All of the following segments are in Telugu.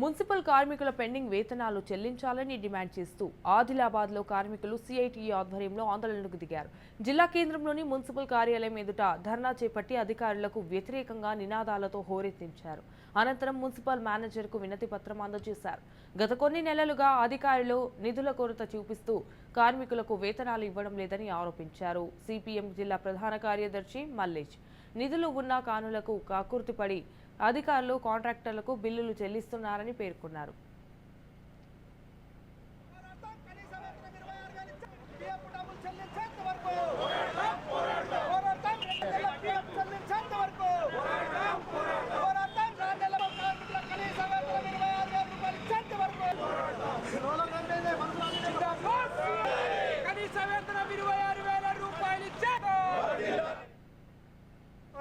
మున్సిపల్ కార్మికుల పెండింగ్ వేతనాలు చెల్లించాలని డిమాండ్ చేస్తూ ఆదిలాబాద్లో కార్మికులు సిఐటియు ఆధ్వర్యంలో ఆందోళనకు దిగారు. జిల్లా కేంద్రంలోని మున్సిపల్ కార్యాలయం ఎదుట ధర్నా చేపట్టి అధికారులకు వ్యతిరేకంగా నినాదాలతో హోరెత్తించారు. అనంతరం మున్సిపల్ మేనేజర్కు వినతి పత్రం అందజేశారు. గత కొన్ని నెలలుగా అధికారులు నిధుల కొరత చూపిస్తూ కార్మికులకు వేతనాలు ఇవ్వడం లేదని ఆరోపించారు. సిపిఎం జిల్లా ప్రధాన కార్యదర్శి మల్లేష్. నిధులు ఉన్న కానులకు కాకుర్తిపడి అధికారులు కాంట్రాక్టర్లకు బిల్లులు చెల్లిస్తున్నారని పేర్కొన్నారు.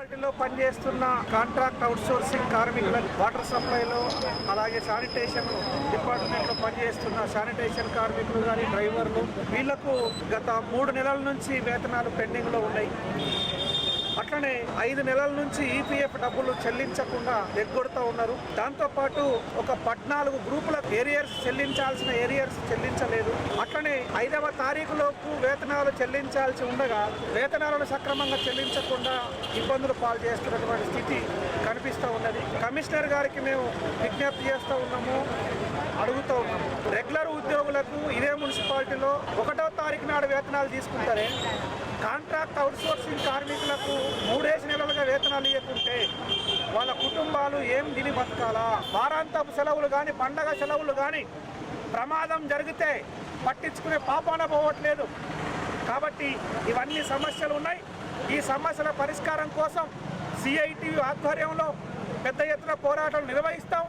మున్సిపాలిటీలో పనిచేస్తున్న కాంట్రాక్ట్ అవుట్సోర్సింగ్ కార్మికులకు వాటర్ సప్లైలో అలాగే శానిటేషన్ డిపార్ట్మెంట్లో పనిచేస్తున్న శానిటేషన్ కార్మికులు కానీ డ్రైవర్లు వీళ్ళకు గత మూడు నెలల నుంచి వేతనాలు పెండింగ్లో ఉన్నాయి. అట్లనే ఐదు నెలల నుంచి ఈపీఎఫ్ డబ్బులు చెల్లించకుండా ఎగ్గొడుతూ ఉన్నారు. దాంతోపాటు ఒక పద్నాలుగు గ్రూపుల ఏరియర్స్ చెల్లించాల్సిన ఏరియర్స్ చెల్లించలేదు. అట్లనే ఐదవ తారీఖులోపు వేతనాలు చెల్లించాల్సి ఉండగా వేతనాలను సక్రమంగా చెల్లించకుండా ఇబ్బందులు పాలు చేస్తున్నటువంటి స్థితి కనిపిస్తూ ఉన్నది. కమిషనర్ గారికి మేము విజ్ఞప్తి చేస్తూ ఉన్నాము అడుగుతూ ఉన్నాము. రెగ్యులర్ ఉద్యోగులకు ఇదే మున్సిపాలిటీలో ఒకటో తారీఖు నాడు వేతనాలు తీసుకుంటారే? కాంట్రాక్ట్ అవుట్సోర్సింగ్ కార్మికులకు మూడేసి నెలలుగా వేతనాలు ఇవ్వకుంటే వాళ్ళ కుటుంబాలు ఏం తిని బతకాలా? వారాంతపు సెలవులు కానీ పండగ సెలవులు కానీ ప్రమాదం జరిగితే పట్టించుకునే పాపాన పోవట్లేదు. కాబట్టి ఇవన్నీ సమస్యలు ఉన్నాయి. ఈ సమస్యల పరిష్కారం కోసం సిఐటి ఆధ్వర్యంలో పెద్ద ఎత్తున పోరాటాలు నిర్వహిస్తాం.